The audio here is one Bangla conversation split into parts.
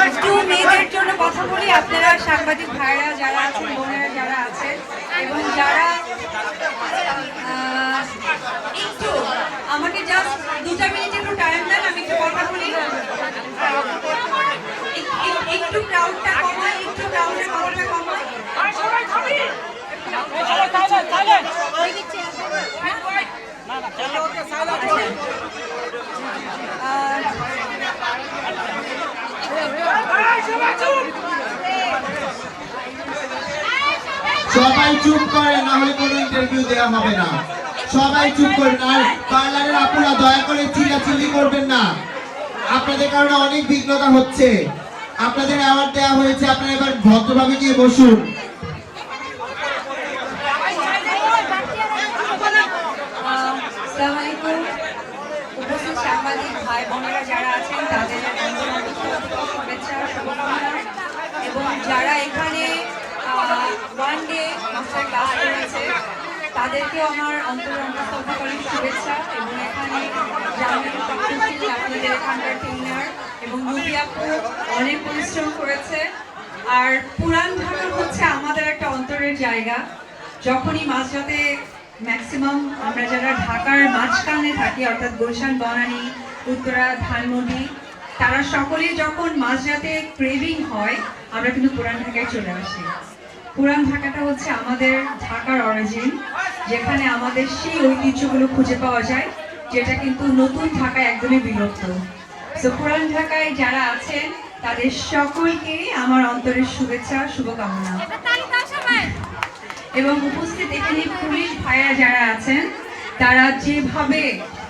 একটু মেয়েদের জন্য আপনারা সাংবাদিক ভাইরা যারা আছেন বোনেরা যারা আছেন এবং যারা আহ, একটু আমাকে জাস্ট দুটা মিনিট একটু টাইম দেন আমি একটু কথা বলি এক- এক- একটু ক্রাউডটা কমাই একটু ক্রাউডের কথাটা কমাই আহ, সবাই চুপ করে না হলে কোনো ইন্টারভিউ দেওয়া হবে না। সবাই চুপ করেন, আর পার্লারের আপুরা দয়া করে চিল্লাচিল্লি করবেন না। আপনাদের কারণে অনেক বিঘ্নতা হচ্ছে। আপনাদের অ্যাওয়ার্ড দেওয়া হয়েছে, আপনারা এবার ভদ্রভাবে গিয়ে বসুন। সাংবাদিক ভাই বোনেরা যারা আছেন, তাদের শুভেচ্ছা শুভকামনা এবং যারা এখানে ওয়ান ডে মাস্টার ক্লাস করেছে তাদেরকেও আমার অন্তর অন্তঃস্থলকালীন শুভেচ্ছা এবং এখানে জামিল তফসিল আপনাদের এখানকার ট্রেনার এবং নুবি অনেক পরিশ্রম করেছে। আর পুরান ঢাকা হচ্ছে আমাদের একটা অন্তরের জায়গা। যখনই মাঝরাতে ম্যাক্সিমাম আমরা যারা ঢাকার মাঝখানে থাকি, অর্থাৎ গুলশান, বনানী, উত্তরা, ধানমন্ডি, তারা সকলে যখন মাঝরাতে ক্রেভিং হয়, আমরা কিন্তু পুরান ঢাকায় চলে আসি। পুরান ঢাকাটা হচ্ছে আমাদের ঢাকার অরিজিন যেখানে আমাদের সেই ঐতিহ্যগুলো খুঁজে পাওয়া যায় যেটা কিন্তু নতুন ঢাকায় একদমই বিলুপ্ত। তো পুরান ঢাকায় যারা আছেন তাদের সকলকে আমার অন্তরের শুভেচ্ছা শুভকামনা। এবং উপস্থিত এখানে পুলিশ ভাইয়া যারা আছেন তারা যেভাবে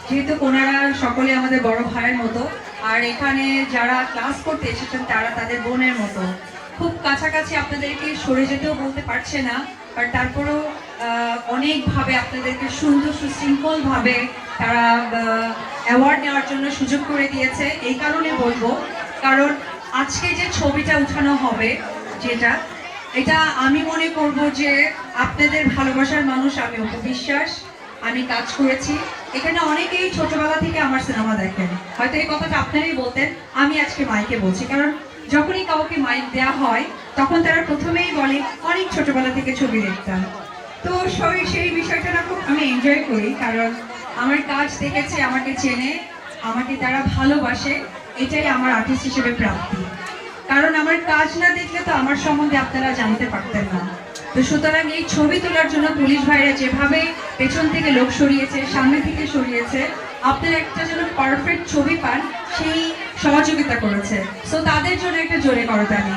যেহেতু ওনারা সকলে আমাদের বড় ভাইয়ের মতো আর এখানে যারা ক্লাস করতে এসেছেন তারা তাদের বোনের মতো। খুব কাছাকাছি আপনাদেরকে সরে যেতেও বলতে পারছে না আর তারপরেও অনেকভাবে আপনাদেরকে সুন্দর সুশৃঙ্খলভাবে তারা অ্যাওয়ার্ড নেওয়ার জন্য সুযোগ করে দিয়েছে। এই কারণে বলব, কারণ আজকে যে ছবিটা উঠানো হবে, যেটা, এটা আমি মনে করব যে আপনাদের ভালোবাসার মানুষ, আমি উপবিশ্বাস আমি কাজ করেছি। এখানে অনেকেই ছোটবেলা থেকে আমার সিনেমা দেখেন। হয়তো এই কথাটা আপনারাই বলতেন, আমি আজকে মাইকে বলছি। কারণ যখনই কাউকে মাইক দেওয়া হয়, তখন তারা প্রথমেই বলে, অনেক ছোটবেলা থেকে ছবি দেখতাম। তো সেই সেই বিষয়টা না খুব আমি এনজয় করি, কারণ আমার কাজ দেখেছে, আমাকে চেনে, আমাকে তারা ভালোবাসে, এটাই আমার আর্টিস্ট হিসেবে প্রাপ্তি। কারণ আমার কাজ না দেখলে তো আমার সম্বন্ধে আপনারা জানতে পারতেন না। তো সুতরাং এই ছবি তোলার জন্য পুলিশ ভাইরা যেভাবে পেছন থেকে লোক সরিয়েছে, সামনে থেকে সরিয়েছে, আপনারা একটা যেন পারফেক্ট ছবি পান, সেই সহযোগিতা করেছে। সো তাদের জন্য একটা জোরে করতালি